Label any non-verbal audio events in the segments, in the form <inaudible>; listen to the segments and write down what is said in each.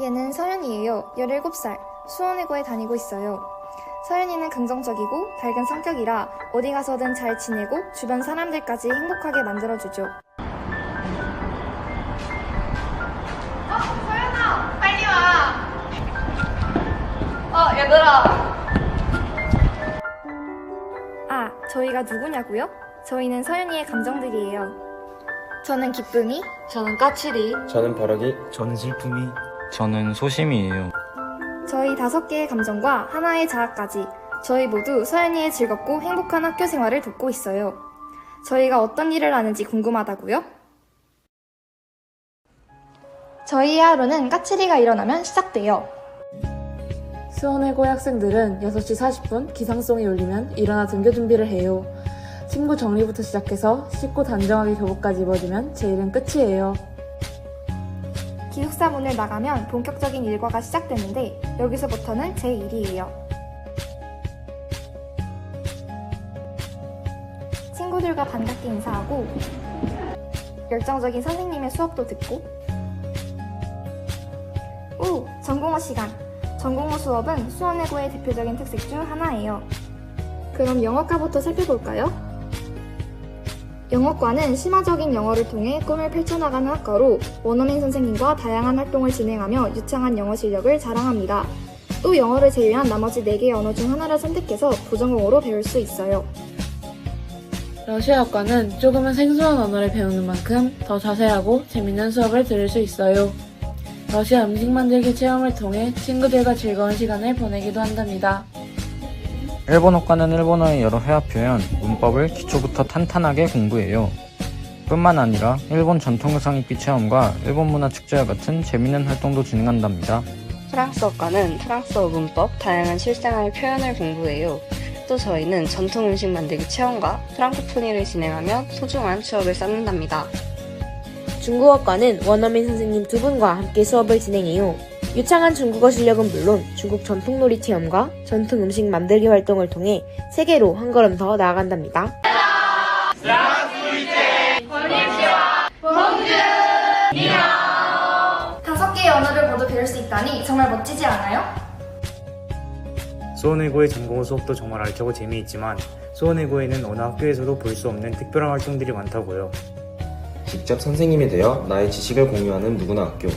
얘는 서연이에요. 17살. 수원외고에 다니고 있어요. 서연이는 긍정적이고 밝은 성격이라 어디 가서든 잘 지내고 주변 사람들까지 행복하게 만들어주죠. 빨리 와. 어, 얘들아. 아, 저희가 누구냐고요? 저희는 서연이의 감정들이에요. 저는 기쁨이, 저는 까칠이. 저는 버럭이 저는 슬픔이 저는 소심이에요. 저희 다섯 개의 감정과 하나의 자아까지 저희 모두 서연이의 즐겁고 행복한 학교 생활을 돕고 있어요. 저희가 어떤 일을 하는지 궁금하다고요? 저희의 하루는 까칠이가 일어나면 시작돼요. 수원외고 학생들은 6시 40분 기상송이 울리면 일어나 등교 준비를 해요. 친구 정리부터 시작해서 씻고 단정하게 교복까지 입어주면 제 일은 끝이에요. 기숙사 문을 나가면 본격적인 일과가 시작되는데 여기서부터는 제 일이에요. 친구들과 반갑게 인사하고 열정적인 선생님의 수업도 듣고 오! 전공어 시간! 전공어 수업은 수원외고의 대표적인 특색 중 하나예요. 그럼 영어과부터 살펴볼까요? 영어과는 심화적인 영어를 통해 꿈을 펼쳐나가는 학과로 원어민 선생님과 다양한 활동을 진행하며 유창한 영어 실력을 자랑합니다. 또 영어를 제외한 나머지 4개의 언어 중 하나를 선택해서 부전공으로 배울 수 있어요. 러시아어과는 조금은 생소한 언어를 배우는 만큼 더 자세하고 재밌는 수업을 들을 수 있어요. 러시아 음식 만들기 체험을 통해 친구들과 즐거운 시간을 보내기도 한답니다. 일본어과는 일본어의 여러 회화 표현, 문법을 기초부터 탄탄하게 공부해요. 뿐만 아니라 일본 전통 의상 입기 체험과 일본 문화 축제와 같은 재밌는 활동도 진행한답니다. 프랑스어과는 프랑스어 문법, 다양한 실생활 표현을 공부해요. 또 저희는 전통 음식 만들기 체험과 프랑코포니를 진행하며 소중한 추억을 쌓는답니다. 중국어과는 원어민 선생님 두 분과 함께 수업을 진행해요. 유창한 중국어 실력은 물론 중국 전통놀이 체험과 전통 음식 만들기 활동을 통해 세계로 한 걸음 더 나아간답니다. 다섯 개의 언어를 모두 배울 수 있다니 정말 멋지지 않아요? 수원외고의 전공어 수업도 정말 알차고 재미있지만 수원외고에는 어느 학교에서도 볼 수 없는 특별한 활동들이 많다고요. 직접 선생님이 되어 나의 지식을 공유하는 누구나 학교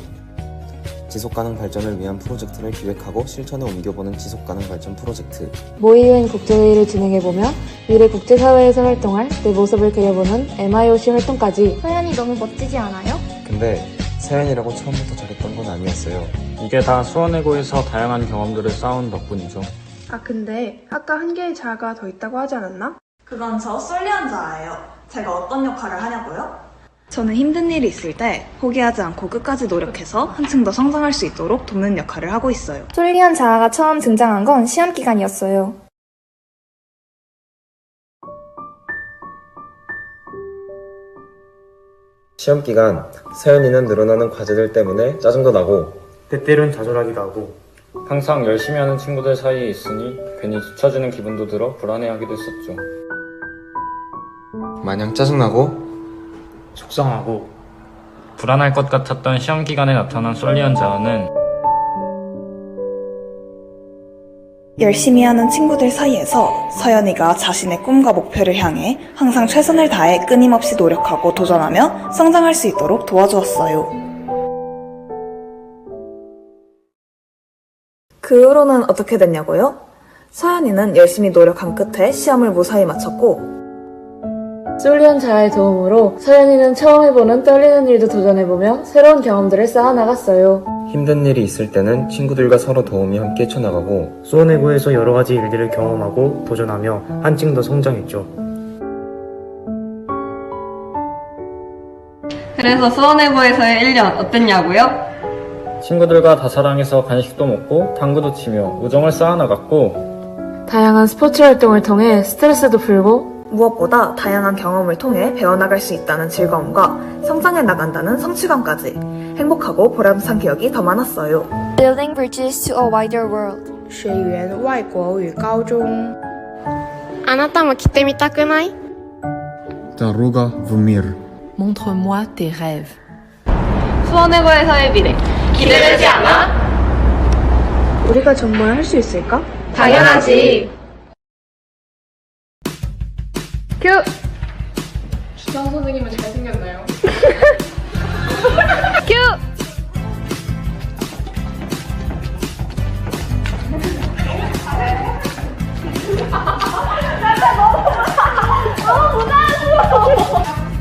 지속가능 발전을 위한 프로젝트를 기획하고 실천에 옮겨보는 지속가능 발전 프로젝트 모의유엔 국제회의를 진행해보며 미래 국제사회에서 활동할 내 모습을 그려보는 MIOC 활동까지 서연이 너무 멋지지 않아요? 근데 세연이라고 처음부터 저랬던 건 아니었어요 이게 다 수원외고에서 다양한 경험들을 쌓은 덕분이죠. 아 근데 아까 한 개의 자가 더 있다고 하지 않았나? 그건 저 솔리언 자예요. 제가 어떤 역할을 하냐고요? 저는 힘든 일이 있을 때 포기하지 않고 끝까지 노력해서 한층 더 성장할 수 있도록 돕는 역할을 하고 있어요. 솔리언 자아가 처음 등장한 건 시험 기간이었어요. 시험 기간 세연이는 늘어나는 과제들 때문에 짜증도 나고 때때론 좌절하기도 하고 항상 열심히 하는 친구들 사이에 있으니 괜히 뒤처지는 기분도 들어 불안해하기도 했었죠. 마냥 짜증나고 속상하고 불안할 것 같았던 시험 기간에 나타난 솔리언 자아는 열심히 하는 친구들 사이에서 서연이가 자신의 꿈과 목표를 향해 항상 최선을 다해 끊임없이 노력하고 도전하며 성장할 수 있도록 도와주었어요. 그 후로는 어떻게 됐냐고요? 서연이는 열심히 노력한 끝에 시험을 무사히 마쳤고 솔리언 자의 도움으로 서연이는 처음 해보는 떨리는 일도 도전해보며 새로운 경험들을 쌓아나갔어요. 힘든 일이 있을 때는 친구들과 서로 도움이 함께 쳐나가고 수원외고에서 여러 가지 일들을 경험하고 도전하며 한층 더 성장했죠. 그래서 수원외고에서의 1년 어땠냐고요? 친구들과 다사랑해서 간식도 먹고 당구도 치며 우정을 쌓아나갔고 다양한 스포츠 활동을 통해 스트레스도 풀고 무엇보다 다양한 경험을 통해 배워나갈 수 있다는 즐거움과 성장해 나간다는 성취감까지 행복하고 보람찬 기억이 더 많았어요. Building bridges to a wider world. 学园外国语高中あなたも来てみたくない Daruga Vumir Montre-moi tes rêves. 수원외고에서의 미래 기대되지 않아? 우리가 정말 할 수 있을까? 당연하지. 큐! 주장 선생님은 잘생겼나요? <laughs> 큐! 나진 너무 너무 무서워